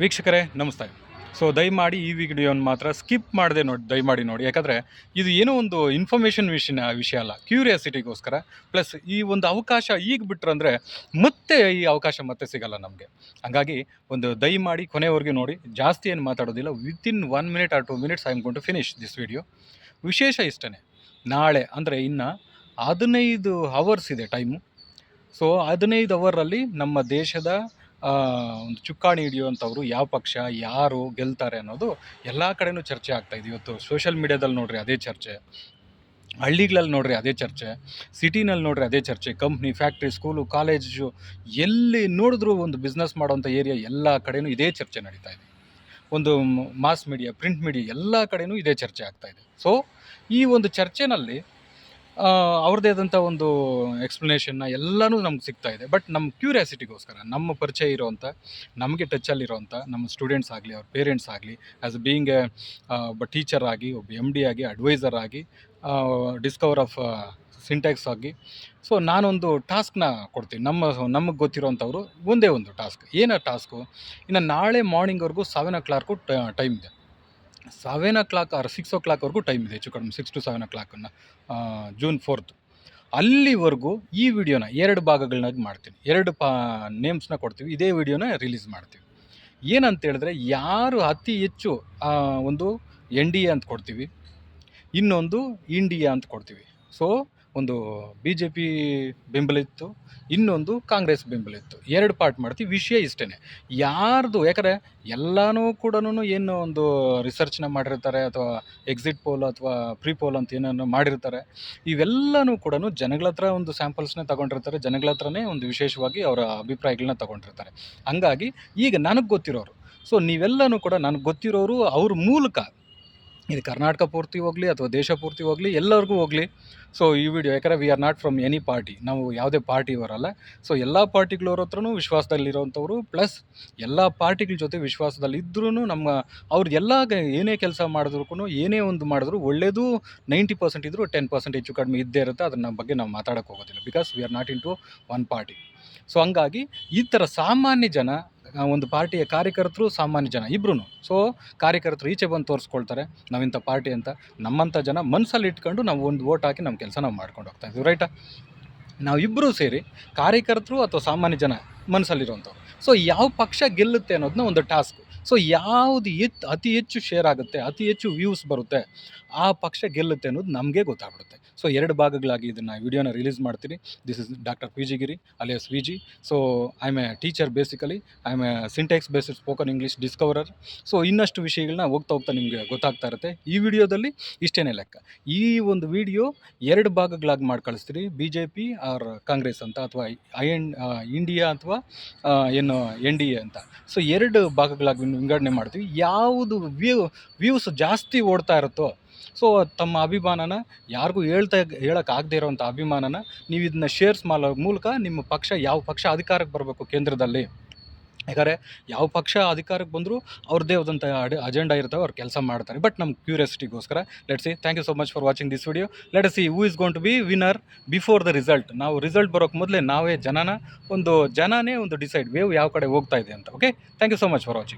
ವೀಕ್ಷಕರೇ, ನಮಸ್ತೆ. ಸೊ ದಯಮಾಡಿ ಈ ವಿಡಿಯೋನ ಮಾತ್ರ ಸ್ಕಿಪ್ ಮಾಡದೆ ನೋಡಿ, ದಯಮಾಡಿ ನೋಡಿ. ಯಾಕಂದರೆ ಇದು ಏನೋ ಒಂದು ಇನ್ಫಾರ್ಮೇಷನ್ ವಿಷಯ ವಿಷಯ ಅಲ್ಲ. ಕ್ಯೂರಿಯಾಸಿಟಿಗೋಸ್ಕರ ಪ್ಲಸ್ ಈ ಒಂದು ಅವಕಾಶ ಈಗ ಬಿಟ್ರಂದರೆ ಮತ್ತೆ ಈ ಅವಕಾಶ ಮತ್ತೆ ಸಿಗಲ್ಲ ನಮಗೆ. ಹಾಗಾಗಿ ಒಂದು ದಯಮಾಡಿ ಕೊನೆವರೆಗೂ ನೋಡಿ. ಜಾಸ್ತಿ ಏನು ಮಾತಾಡೋದಿಲ್ಲ. Within one minute or two minutes I am gonna finish this video ವಿಶೇಷ ಇಷ್ಟೇ ನಾಳೆ, ಅಂದರೆ ಇನ್ನು ಹದಿನೈದು ಅವರ್ಸ್ ಇದೆ ಟೈಮು ಸೊ ಹದಿನೈದು ಅವರಲ್ಲಿ ನಮ್ಮ ದೇಶದ ಒಂದು ಚುಕ್ಕಾಣಿ ಹಿಡಿಯುವಂಥವ್ರು ಯಾವ ಪಕ್ಷ, ಯಾರು ಗೆಲ್ತಾರೆ ಅನ್ನೋದು ಎಲ್ಲ ಕಡೆನೂ ಚರ್ಚೆ ಆಗ್ತಾ ಇದೆ. ಇವತ್ತು ಸೋಷಿಯಲ್ ಮೀಡ್ಯಾದಲ್ಲಿ ನೋಡ್ರಿ ಅದೇ ಚರ್ಚೆ. ಹಳ್ಳಿಗಳಲ್ಲಿ ನೋಡ್ರಿ ಅದೇ ಚರ್ಚೆ. ಸಿಟಿನಲ್ಲಿ ನೋಡ್ರಿ ಅದೇ ಚರ್ಚೆ. ಕಂಪ್ನಿ ಫ್ಯಾಕ್ಟ್ರಿ ಸ್ಕೂಲು ಕಾಲೇಜು ಎಲ್ಲಿ ನೋಡಿದ್ರೂ ಒಂದು ಬಿಸ್ನೆಸ್ ಮಾಡೋಂಥ ಏರಿಯಾ ಎಲ್ಲ ಕಡೆನೂ ಇದೇ ಚರ್ಚೆ ನಡೀತಾ ಇದೆ. ಒಂದು ಮಾಸ್ ಮೀಡಿಯಾ ಪ್ರಿಂಟ್ ಮೀಡಿಯಾ ಎಲ್ಲ ಕಡೆನೂ ಇದೇ ಚರ್ಚೆ ಆಗ್ತಾ ಇದೆ. ಸೊ ಈ ಒಂದು ಚರ್ಚೆನಲ್ಲಿ ಅವ್ರದ್ದೇ ಆದಂಥ ಒಂದು ಎಕ್ಸ್ಪ್ಲನೇಷನ್ನ ಎಲ್ಲನೂ ನಮ್ಗೆ ಸಿಗ್ತಾ ಇದೆ. ಬಟ್ ನಮ್ಮ ಕ್ಯೂರಿಯಾಸಿಟಿಗೋಸ್ಕರ ನಮ್ಮ ಪರಿಚಯ ಇರೋವಂಥ ನಮಗೆ ಟಚಲ್ಲಿರೋವಂಥ ನಮ್ಮ ಸ್ಟೂಡೆಂಟ್ಸ್ ಆಗಲಿ, ಅವ್ರ ಪೇರೆಂಟ್ಸ್ ಆಗಲಿ ಆ್ಯಸ್ ಬೀಯಿಂಗ್ ಎ ಒಬ್ಬ ಟೀಚರ್ ಆಗಿ, ಒಬ್ಬ ಎಂ ಡಿ ಆಗಿ ಅಡ್ವೈಸರ್ ಆಗಿ ಡಿಸ್ಕವರ್ ಆಫ್ ಸಿಂಟ್ಯಾಕ್ಸ್ ಆಗಿ ಸೊ ನಾನೊಂದು ಟಾಸ್ಕ್ನ ಕೊಡ್ತೀನಿ. ನಮ್ಮ, ನಮಗೆ ಗೊತ್ತಿರೋವಂಥವ್ರು ಒಂದೇ ಒಂದು ಟಾಸ್ಕ್ ಏನು ಟಾಸ್ಕು ಇನ್ನು ನಾಳೆ ಮಾರ್ನಿಂಗ್ವರೆಗೂ ಸೆವೆನ್ ಓ ಕ್ಲಾಕು ಟೈಮ್ ಇದೆ. Seven o'clock or six ಓ ಕ್ಲಾಕ್ವರೆಗೂ ಟೈಮ್ ಇದೆ, ಹೆಚ್ಚು ಕಡಿಮೆ ಸಿಕ್ಸ್ ಟು ಸೆವೆನ್ ಓ ಕ್ಲಾಕನ್ನು ಜೂನ್ ಫೋರ್ತ್ ಅಲ್ಲಿವರೆಗೂ ಈ ವಿಡಿಯೋನ ಎರಡು ಭಾಗಗಳನ್ನಾಗಿ ಮಾಡ್ತೀನಿ. ಎರಡು ಪಾ ನೇಮ್ಸ್ನ ಕೊಡ್ತೀವಿ, ಇದೇ ವಿಡಿಯೋನ ರಿಲೀಸ್ ಮಾಡ್ತೀವಿ. ಏನಂತ ಹೇಳಿದ್ರೆ, ಯಾರು ಅತಿ ಹೆಚ್ಚು ಒಂದು ಎನ್ ಡಿ ಎ ಅಂತ ಕೊಡ್ತೀವಿ, ಇನ್ನೊಂದು ಇಂಡಿಯಾ ಅಂತ ಕೊಡ್ತೀವಿ. ಸೊ ಒಂದು ಬಿ ಜೆ ಪಿ ಬೆಂಬಲ ಇತ್ತು, ಇನ್ನೊಂದು ಕಾಂಗ್ರೆಸ್ ಬೆಂಬಲ ಇತ್ತು. ಎರಡು ಪಾರ್ಟ್ ಮಾಡ್ತೀವಿ, ವಿಷಯ ಇಷ್ಟೇ ಯಾರ್ದು, ಯಾಕಂದರೆ ಎಲ್ಲನೂ ಕೂಡ ಏನು ಒಂದು ರಿಸರ್ಚ್ನ ಮಾಡಿರ್ತಾರೆ, ಅಥವಾ ಎಕ್ಸಿಟ್ ಪೋಲ್ ಅಥವಾ ಪ್ರೀ ಪೋಲ್ ಅಂತ ಏನನ್ನು ಮಾಡಿರ್ತಾರೆ. ಇವೆಲ್ಲನೂ ಕೂಡ ಜನಗಳ ಹತ್ರ ಒಂದು ಸ್ಯಾಂಪಲ್ಸ್ನ ತಗೊಂಡಿರ್ತಾರೆ, ಜನಗಳ ಹತ್ರನೇ ಒಂದು ವಿಶೇಷವಾಗಿ ಅವರ ಅಭಿಪ್ರಾಯಗಳನ್ನ ತಗೊಂಡಿರ್ತಾರೆ. ಹಂಗಾಗಿ ಈಗ ನನಗೆ ಗೊತ್ತಿರೋರು ಸೊ ನೀವೆಲ್ಲನೂ ಕೂಡ ನನಗೆ ಗೊತ್ತಿರೋರು ಅವ್ರ ಮೂಲಕ. ಇದು ಕರ್ನಾಟಕ ಪೂರ್ತಿ ಹೋಗಲಿ ಅಥವಾ ದೇಶ ಪೂರ್ತಿ ಹೋಗಲಿ, ಎಲ್ಲರಿಗೂ ಹೋಗಲಿ. ಸೊ ಈ ವಿಡಿಯೋ ಯಾಕಂದರೆ we are not from any party ನಾವು ಯಾವುದೇ ಪಾರ್ಟಿ ಅವರಲ್ಲ ಸೊ ಎಲ್ಲ ಪಾರ್ಟಿಗಳವ್ರ ಹತ್ರನೂ ವಿಶ್ವಾಸದಲ್ಲಿರೋವಂಥವ್ರು ಪ್ಲಸ್ ಎಲ್ಲ ಪಾರ್ಟಿಗಳ ಜೊತೆ ವಿಶ್ವಾಸದಲ್ಲಿ ಇದ್ರೂ ನಮ್ಮ ಅವ್ರು ಎಲ್ಲ ಏನೇ ಕೆಲಸ ಮಾಡಿದ್ರು ಏನೇ ಒಂದು ಮಾಡಿದ್ರು ಒಳ್ಳೆಯದು ನೈಂಟಿ ಪರ್ಸೆಂಟ್ ಇದ್ದರೂ ಟೆನ್ ಪರ್ಸೆಂಟ್ ಹೆಚ್ಚು ಕಡಿಮೆ ಇದ್ದೇ ಇರುತ್ತೆ. ಅದನ್ನ ಬಗ್ಗೆ ನಾವು ಮಾತಾಡೋಕ್ಕೆ ಹೋಗೋದಿಲ್ಲ. Because we are not into one party so ಹಂಗಾಗಿ ಈ ಥರ ಸಾಮಾನ್ಯ ಜನ ಒಂದು ಪಾರ್ಟಿಯ ಕಾರ್ಯಕರ್ತರು ಸಾಮಾನ್ಯ ಜನ ಇಬ್ರು ಸೊ ಕಾರ್ಯಕರ್ತರು ಈಚೆ ಬಂದು ತೋರಿಸ್ಕೊಳ್ತಾರೆ ನಾವಿಂಥ ಪಾರ್ಟಿ ಅಂತ. ನಮ್ಮಂಥ ಜನ ಮನಸ್ಸಲ್ಲಿ ಇಟ್ಕೊಂಡು ನಾವು ಒಂದು ವೋಟ್ ಹಾಕಿ ನಮ್ಮ ಕೆಲಸ ನಾವು ಮಾಡ್ಕೊಂಡು ಹೋಗ್ತಾ ಇದ್ದೀವಿ ರೈಟಾ ನಾವಿಬ್ಬರೂ ಸೇರಿ ಕಾರ್ಯಕರ್ತರು ಅಥವಾ ಸಾಮಾನ್ಯ ಜನ ಮನಸ್ಸಲ್ಲಿರುವಂಥವ್ರು ಸೊ ಯಾವ ಪಕ್ಷ ಗೆಲ್ಲುತ್ತೆ ಅನ್ನೋದನ್ನ ಒಂದು ಟಾಸ್ಕ್ ಸೊ ಯಾವುದು ಎತ್ ಅತಿ ಹೆಚ್ಚು ಶೇರ್ ಆಗುತ್ತೆ, ಅತಿ ಹೆಚ್ಚು ವ್ಯೂಸ್ ಬರುತ್ತೆ, ಆ ಪಕ್ಷ ಗೆಲ್ಲುತ್ತೆ ಅನ್ನೋದು ನಮಗೆ ಗೊತ್ತಾಗ್ಬಿಡುತ್ತೆ. ಸೊ ಎರಡು ಭಾಗಗಳಾಗಿ ಇದನ್ನು ವಿಡಿಯೋನ ರಿಲೀಸ್ ಮಾಡ್ತೀನಿ this is doctor P G Giri alias V G so I am a teacher basically I am a syntax based spoken English discoverer so ಇನ್ನಷ್ಟು ವಿಷಯಗಳನ್ನ ಹೋಗ್ತಾ ಹೋಗ್ತಾ ನಿಮಗೆ ಗೊತ್ತಾಗ್ತಾ ಇರುತ್ತೆ. ಈ ವಿಡಿಯೋದಲ್ಲಿ ಇಷ್ಟೇ ಲೆಕ್ಕ. ಈ ಒಂದು ವಿಡಿಯೋ ಎರಡು ಭಾಗಗಳಾಗಿ ಮಾಡಿ ಕಳಿಸ್ತೀರಿ. B J P or Congress ಅಂತ ಅಥವಾ ಐ ಎನ್ ಇಂಡಿಯಾ ಅಥವಾ ಏನು ಎನ್ ಡಿ ಎ ಅಂತ. ಸೊ ಎರಡು ಭಾಗಗಳಾಗಿ ವಿಂಗಡಣೆ ಮಾಡ್ತೀವಿ. ಯಾವುದು ವ್ಯೂ, ವ್ಯೂಸ್ ಜಾಸ್ತಿ ಓಡ್ತಾ ಇರುತ್ತೋ, ಸೊ ತಮ್ಮ ಅಭಿಮಾನನ ಯಾರಿಗೂ ಹೇಳ್ತಾ ಹೇಳೋಕ್ಕಾಗದೇ ಇರೋವಂಥ ಅಭಿಮಾನನ ನೀವು ಇದನ್ನ ಶೇರ್ಸ್ ಮಾಡೋ ಮೂಲಕ ನಿಮ್ಮ ಪಕ್ಷ, ಯಾವ ಪಕ್ಷ ಅಧಿಕಾರಕ್ಕೆ ಬರಬೇಕು ಕೇಂದ್ರದಲ್ಲಿ. ಯಾಕಂದರೆ ಯಾವ ಪಕ್ಷ ಅಧಿಕಾರಕ್ಕೆ ಬಂದರೂ ಅವ್ರದ್ದೇ ಆದಂಥ ಅಡಿ ಅಜೆಂಡಾ ಇರ್ತವೆ, ಅವ್ರು ಕೆಲಸ ಮಾಡ್ತಾರೆ. ಬಟ್ ನಮ್ಮ ಕ್ಯೂರಿಯಾಸಿಟಿಗೋಸ್ಕರ let see thank you so much for watching this video let see who is going to be winner before the result ನಾವು ರಿಸಲ್ಟ್ ಬರೋಕ್ಕೆ ಮೊದಲೇ ನಾವೇ ಜನನ, ಒಂದು ಜನನೇ ಒಂದು ಡಿಸೈಡ್ ವೇವ್ ಯಾವ ಕಡೆ ಹೋಗ್ತಾ ಇದೆ ಅಂತ okay thank you so much for watching